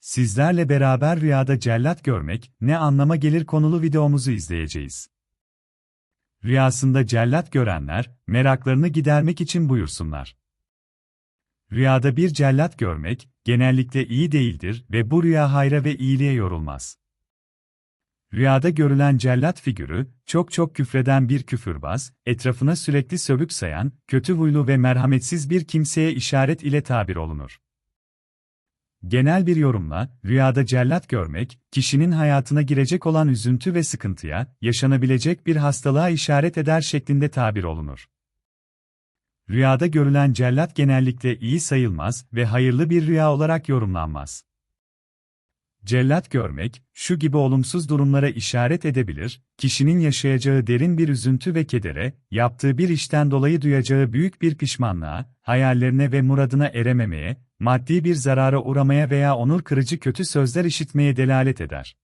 sizlerle beraber rüyada cellat görmek ne anlama gelir konulu videomuzu izleyeceğiz. Rüyasında cellat görenler, meraklarını gidermek için buyursunlar. Rüyada bir cellat görmek, genellikle iyi değildir ve bu rüya hayra ve iyiliğe yorulmaz. Rüyada görülen cellat figürü, çok çok küfreden bir küfürbaz, etrafına sürekli sövük sayan, kötü huylu ve merhametsiz bir kimseye işaret ile tabir olunur. Genel bir yorumla, rüyada cellat görmek, kişinin hayatına girecek olan üzüntü ve sıkıntıya, yaşanabilecek bir hastalığa işaret eder şeklinde tabir olunur. Rüyada görülen cellat genellikle iyi sayılmaz ve hayırlı bir rüya olarak yorumlanmaz. Cellat görmek, şu gibi olumsuz durumlara işaret edebilir, kişinin yaşayacağı derin bir üzüntü ve kedere, yaptığı bir işten dolayı duyacağı büyük bir pişmanlığa, hayallerine ve muradına erememeye, maddi bir zarara uğramaya veya onur kırıcı kötü sözler işitmeye delalet eder.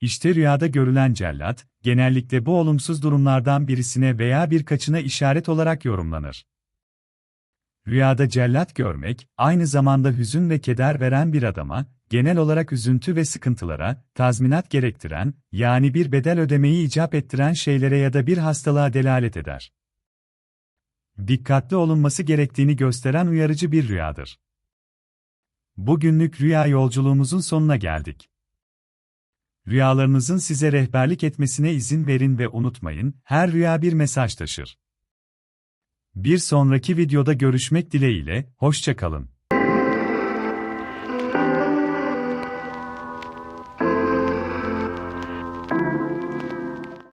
İşte rüyada görülen cellat, genellikle bu olumsuz durumlardan birisine veya birkaçına işaret olarak yorumlanır. Rüyada cellat görmek, aynı zamanda hüzün ve keder veren bir adama, genel olarak üzüntü ve sıkıntılara, tazminat gerektiren, yani bir bedel ödemeyi icap ettiren şeylere ya da bir hastalığa delalet eder. Dikkatli olunması gerektiğini gösteren uyarıcı bir rüyadır. Bugünlük rüya yolculuğumuzun sonuna geldik. Rüyalarınızın size rehberlik etmesine izin verin ve unutmayın, her rüya bir mesaj taşır. Bir sonraki videoda görüşmek dileğiyle, hoşça kalın.